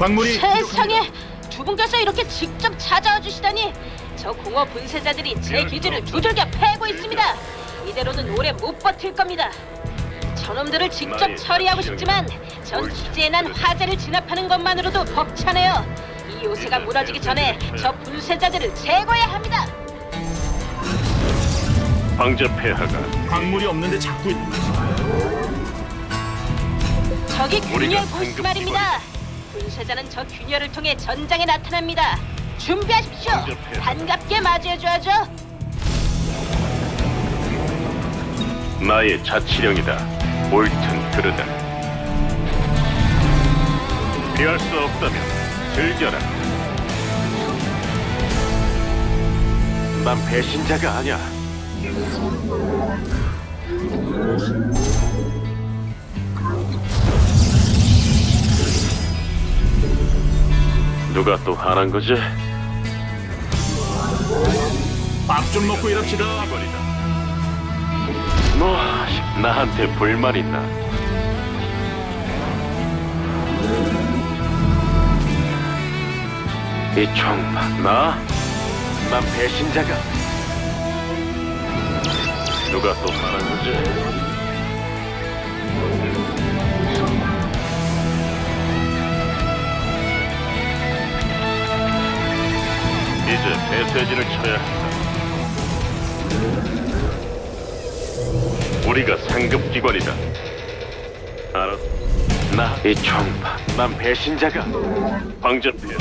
광물이 세상에 두 분께서 이렇게 직접 찾아와 주시다니 저 공허 분쇄자들이 제 기지를 두들겨 패고 있습니다. 이대로는 오래 못 버틸 겁니다. 저놈들을 직접 처리하고 싶지만 전 기지에 난 화재를 진압하는 것만으로도 벅차네요. 이 요새가 무너지기 전에 저 분쇄자들을 제거해야 합니다. 황제 폐하가 광물이 없는데 자꾸 저기 균열 보스 말입니다. 분쇄자는 저 균열을 통해 전장에 나타납니다. 준비하십시오. 반갑게 맞이해줘야죠. 나의 자치령이다. 옳든 그르다. 피할 수 없다면 즐겨라. 난 배신자가 아니야. 누가 또 화난 거지? 밥 좀 먹고 일합시다. 뭐 나한테 불만 있나? 이 총파 나? 난 배신자가 누가 또 말한 거지? 배쇄진을 쳐야 한다. 우리가 상급 기관이다. 알았. 나이 총파. 난 배신자가. 황제 폐하.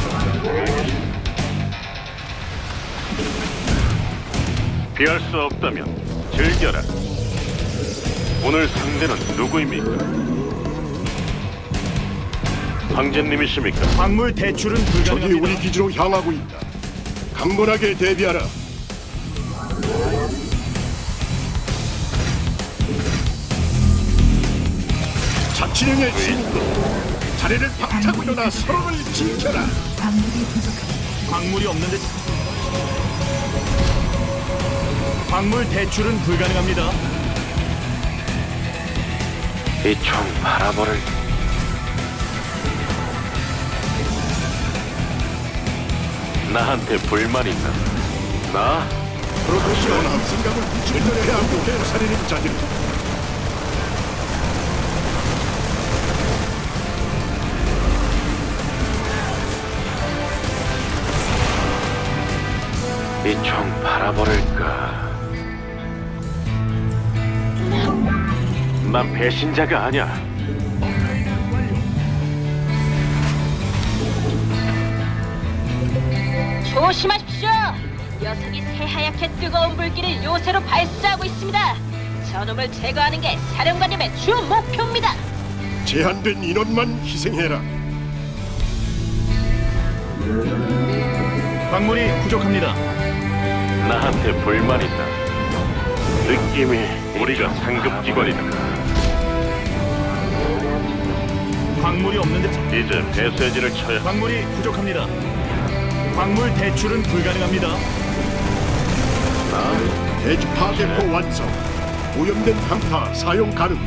피할 수 없다면 즐겨라. 오늘 상대는 누구입니까? 황제님이십니까? 광물 대출은 적이 불가능합니다. 우리 기지로 향하고 있다. 강건하게 대비하라. 자치령의 신도 자리를 박차고 일어나 서로를 지켜라. 광물이 부족합니다. 광물이 없는데 광물 대출은 불가능합니다. 이 총 바라보를 나한테 불만 있나? 나? 프로페셔널한 생각을 전열해야 하고 대사리는 자들. 이 총 바라버릴까? 난 배신자가 아니야. 조심하십시오. 녀석이 새하얗게 뜨거운 불길을 요새로 발사하고 있습니다. 저놈을 제거하는 게 사령관님의 주 목표입니다. 제한된 인원만 희생해라. 광물이 부족합니다. 나한테 불만 있다. 느낌이 우리가 상급 기관이다. 광물이 없는데 자- 이제 배쇄진을 쳐야 광물이 부족합니다. 광물 대출은 불가능합니다. 대지 파괴포 완성. 오염된 강타 사용 가능.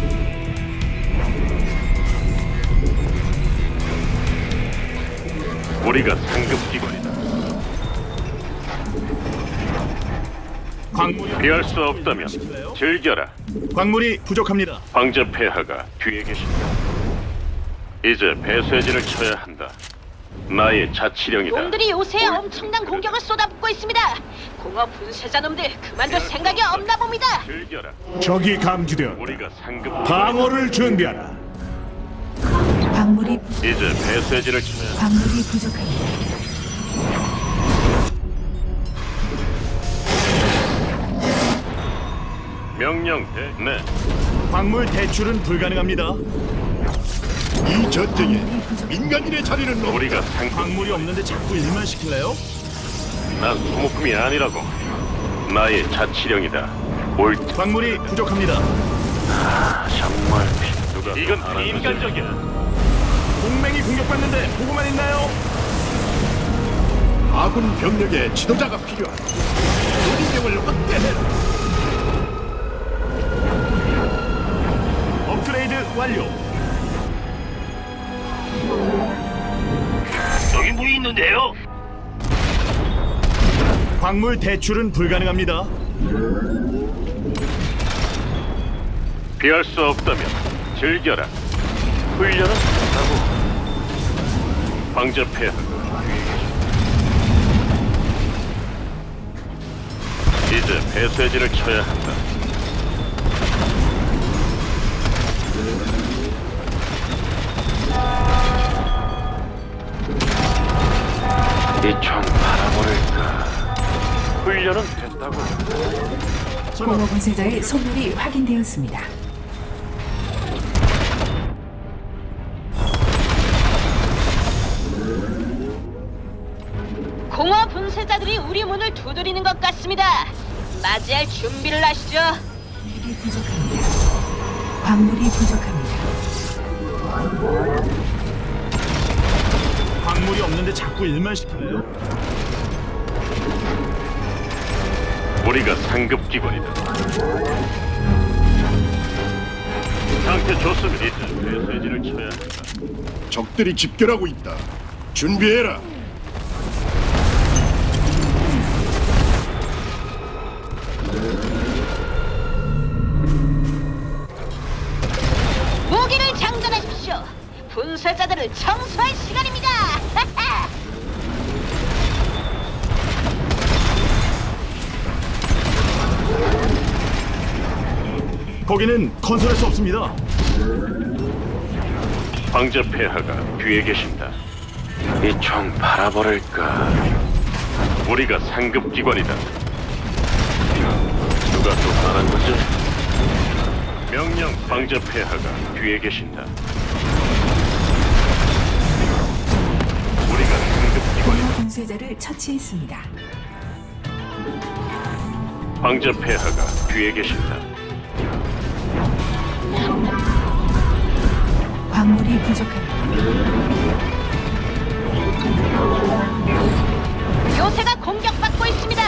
우리가 상급 기관이다. 광물이 피할 수 없다면 즐겨라. 광물이 부족합니다. 황제 폐하가 뒤에 계신다. 이제 배쇄진을 쳐야 한다. 나의 자치령이다. 놈들이 요새 엄청난 공격을 쏟아붓고 있습니다. 공허 분쇄자 놈들 그만둘 생각이 없나 봅니다. 즐겨라. 적이 감지되었다. 우리가 상급 방어를 준비하라. 광물이 이제 배쇄진을 쳐야 광물이 부족합니다. 명령 대 네. 광물 대출은 불가능합니다. 이 전쟁에 민간인의 자리는 없다. 우리가 상급 광물이 없는데 자꾸 일만 시킬래요? 난 소모품이 아니라고. 나의 자치령이다. 옳다. 광물이 부족합니다. 정말 누가 이건 비인간적이야. 동맹이 공격받는데 보고만 있나요? 아군 병력의 지도자가 필요하다. 요리병을 확대해라. 업그레이드 완료. 있는데요. 광물 대출은 불가능합니다. 피할 수 없다면 즐겨라. 훈련은 한다고. 방접해하고 이제 배쇄진을 쳐야 한다. 이총 바라버릴까? 훈련은 됐다고. 공허 분쇄자의 소멸이 확인되었습니다. 공허 분쇄자들이 우리 문을 두드리는 것 같습니다. 맞이할 준비를 하시죠. 광물이 부족합니다. 광물이 부족합니다. 광물이 없는데 자꾸 일만 시키네요. 우리가 상급 기관이다. 상태 좋습니다. 이제 배쇄진을 쳐야 한다. 적들이 집결하고 있다. 준비해라. 무기를 장전하십시오. 분쇄자들을 청소할 시간입니다. 거기는 건설할 수 없습니다. 황제 폐하가 뒤에 계신다. 이 총 바라버릴까? 우리가 상급 기관이다. 누가 또 말한 거죠? 명령 황제 폐하가 뒤에 계신다. 공허 분쇄자를 처치했습니다. 황제 폐하가 뒤에 계신다. 광물이 부족합니다. 요새가 공격받고 있습니다.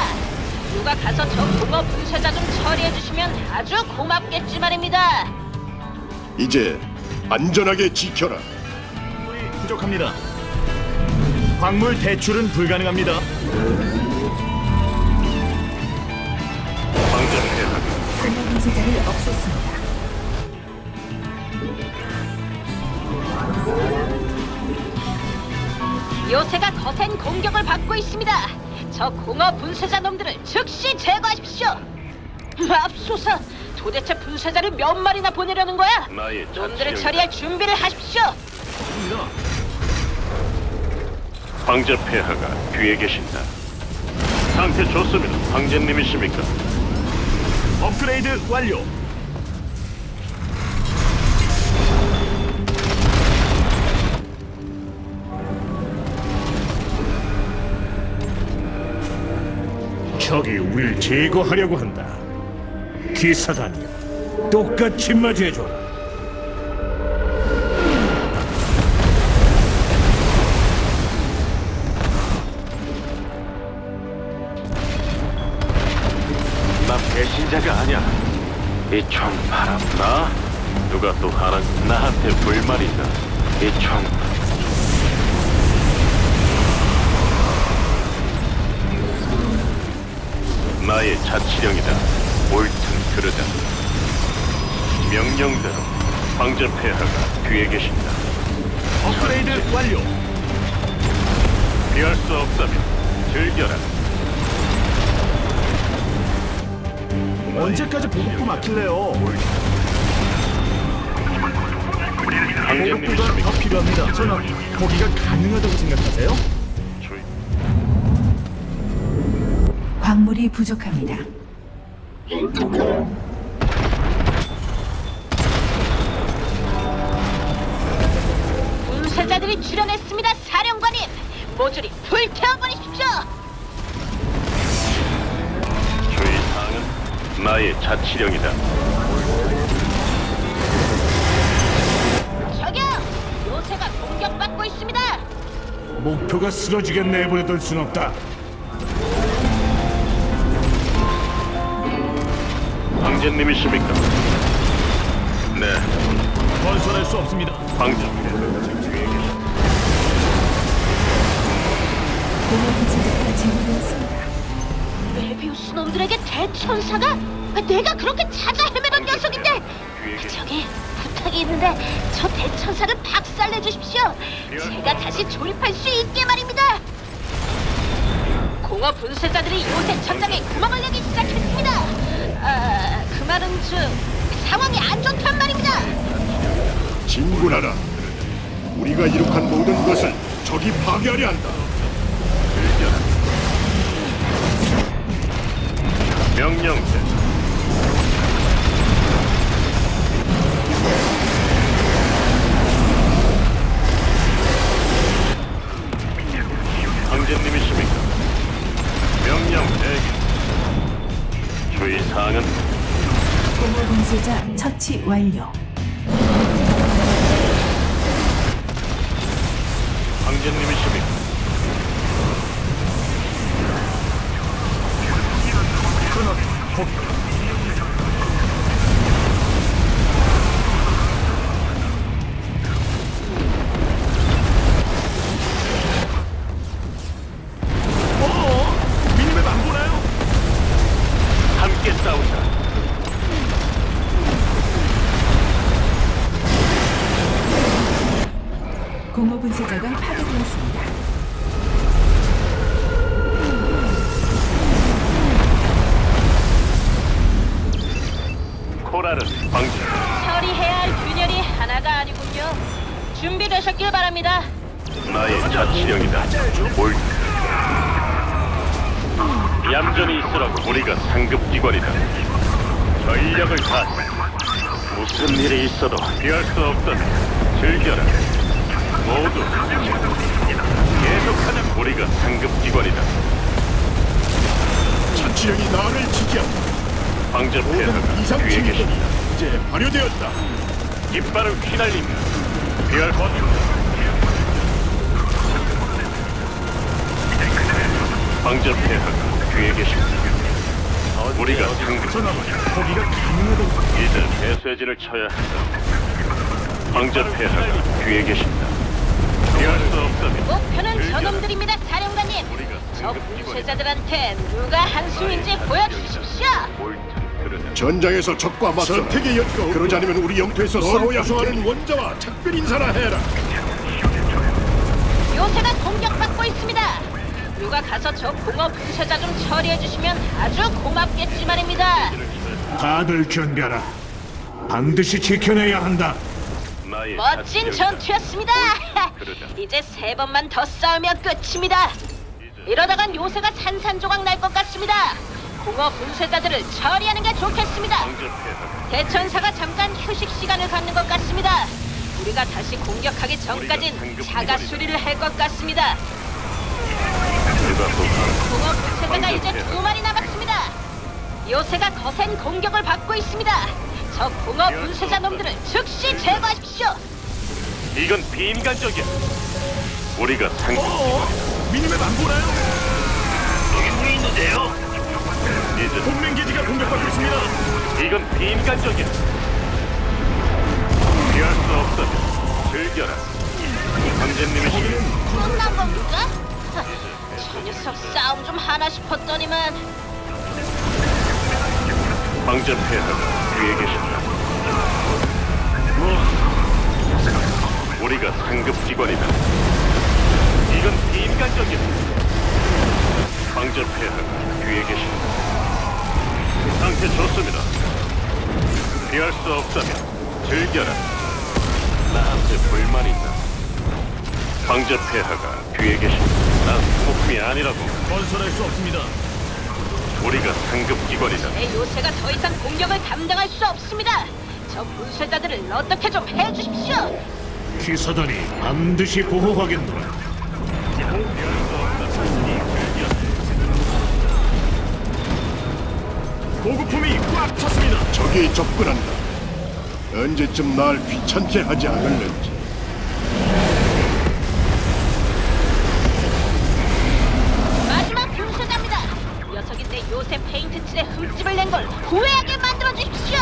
누가 가서 저 공허 분쇄자 좀 처리해 주시면 아주 고맙겠지 말입니다. 이제 안전하게 지켜라. 광물이 부족합니다. 광물 대출은 불가능합니다. 폐하가 공허 분쇄자를 없앴습니다. 요새가 거센 공격을 받고 있습니다. 저 공허 분쇄자 놈들을 즉시 제거하십시오. 맙소사, 도대체 분쇄자를 몇 마리나 보내려는 거야? 나의 놈들을 자치령이다. 처리할 준비를 하십시오. 황제 폐하가 뒤에 계신다. 상태 좋습니다. 황제님이십니까? 업그레이드 완료. 적이 우리를 제거하려고 한다. 기사단이여, 똑같이 맞이해줘라. 이 총 바람 나? 누가 또 하나 나한테 불만 있다. 이총 나의 자치령이다. 옳든 그르다. 명령대로 황제 폐하가 뒤에 계신다. 업그레이드 완료. 피할 수 없다면 즐겨라. 언제까지 보급고 막힐래요? 보급고가? 더 필요합니다. 저는 거기가 가능하다고 생각하세요? 광물이 부족합니다. 분쇄자들이 출연했습니다, 사령관님. 모조리 불태워버리십시오. 나의 자치령이다. 저기요, 요새가 공격받고 있습니다. 목표가 쓰러지게 내버려둘 순 없다. 황제님이십니까? 네, 건설할 수 없습니다. 황제 폐하가 뒤에 계십니다. 수놈들에게 대천사가? 내가 그렇게 찾아 헤매던 녀석인데 저기 부탁이 있는데 저 대천사를 박살내 주십시오 제가 다시 조립할 수 있게 말입니다 공허 분쇄자들이 요새 천장에 구멍을 내기 시작했습니다 아, 그 말은 즉 상황이 안 좋단 말입니다 진군하라. 우리가 이룩한 모든 것을 적이 파괴하려 한다. 명령대. 황제님이십니까? 명령 대기. 주의 사항은 공허 분쇄자 처치 완료. 황제님이십니까? 그 준비되셨길 바랍니다 나의 자치령이다. 옳다. 얌전히 있으라고 우리가 상급기관이다. 전력을 다. 무슨 일이 있어도 피할 수 없다면 즐겨라. 모두 계속하는 우리가 상급기관이다. 자치령이 나를. 황제 모든 폐하가 뒤에 계신다. 이제 발효되었다. 깃발을 휘날리며 피할 것 폐하가 뒤에 계십니다. 우리가 상급 전하 거기가 가능하다고 이제 배쇄진을 쳐야 한다. 폐하가 뒤에 계신다. 피할 수 없다면 목표는 저놈들입니다 사령관님 우리가 저 상급기관이다. 분쇄자들한테 누가 한수인지 보여주십시오 옳 든 그르든 전장에서 적과 맞서 선택의 여지가 없고 그러지 않으면 우리 영토에서 싸워야 하는 원자와 작별 인사나 해라. 요새가 공격받고 있습니다 누가 가서 저 공허 분쇄자 좀 처리해 주시면 아주 고맙겠지 말입니다 다들 견뎌라. 반드시 지켜내야 한다. 나의 멋진. 전투였습니다 그러자. 이제 세 번만 더 싸우면 끝입니다 이러다간 요새가 산산조각 날 것 같습니다 공허 분쇄자들을 처리하는 게 좋겠습니다 대천사가 잠깐 휴식 시간을 갖는 것 같습니다. 우리가 다시 공격하기 전까진 자가 수리를 할 것 같습니다. 또 공허 분쇄자가 이제 두 마리 남았습니다. 요새가 거센 공격을 받고 있습니다. 저 공허 분쇄자 놈들을 즉시 제거하십시오. 이건 비인간적이야. 우리가 상급 어? 미니맵 안 보나요? 이 제 동맹 기지가 공격받고 있습니다 이건 비인간적이야. 피할 수 없다면 즐겨라. 황제님이시니 끝난 겁니까? 하, 저 녀석 싸움 좀 하나 싶었더니만 황제 폐하가 뒤에 계신다. 우리가 상급 기관이다. 이건 비인간적이다. 황제 폐하가 뒤에 계신다. 상태 좋습니다. 피할 수 없다면 즐겨라. 나한테 불만 있나? 황제 폐하가 뒤에 계신다. 난 소품이 아니라고. 건설할 수 없습니다 우리가 상급 기관이다. 내 요새가 더 이상 공격을 감당할 수 없습니다. 저 분쇄자들을 어떻게 좀 해주십시오. 기사단이 반드시 보호하겠노라. 보급품이 꽉 찼습니다 적이 접근한다. 언제쯤 날 귀찮게 하지 않을는지. 마지막 분쇄자입니다. 녀석이 내 요새 페인트 칠에 흠집을 낸 걸 후회하게 만들어 주십시오.